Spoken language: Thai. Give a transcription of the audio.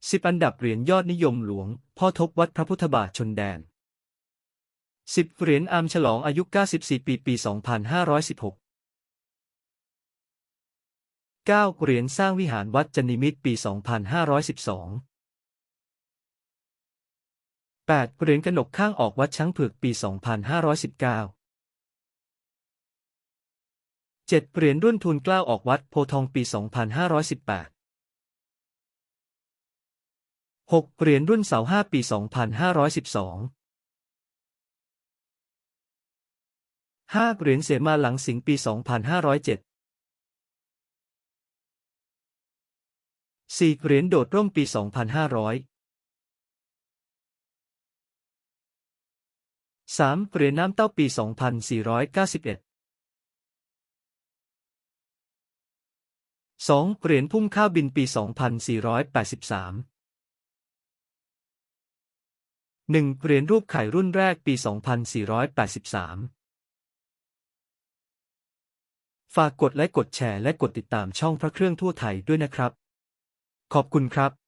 10อันดับเหรียญยอดนิยมหลวง พ่อทบวัดพระพุทธบาทชนแดน10เหรียญอามฉลองอายุ 94 ปี ปี 2516 9เหรียญสร้างวิหารวัดจันนิมิตรปี 2512 8เหรียญกนกข้างออกวัดช้างเผือกปี 2519 7เหรียญรุ่นทุนกล้าออกวัดโพทองปี 2518 6 เหรียญรุ่นเสาห้าปี 2512 5 เหรียญเสมาหลังสิงปี 2507 4 เหรียญโดดร่มปี 2500 3 เหรียญน้ำเต้าปี 2491 2 เหรียญพุ่มข้าวบินปี 2483 1 เหรียญรูปไข่รุ่นแรกปี 2483 ฝากกดไลค์กดแชร์และกดติดตามช่องพระเครื่องทั่วไทยด้วยนะครับ ขอบคุณครับ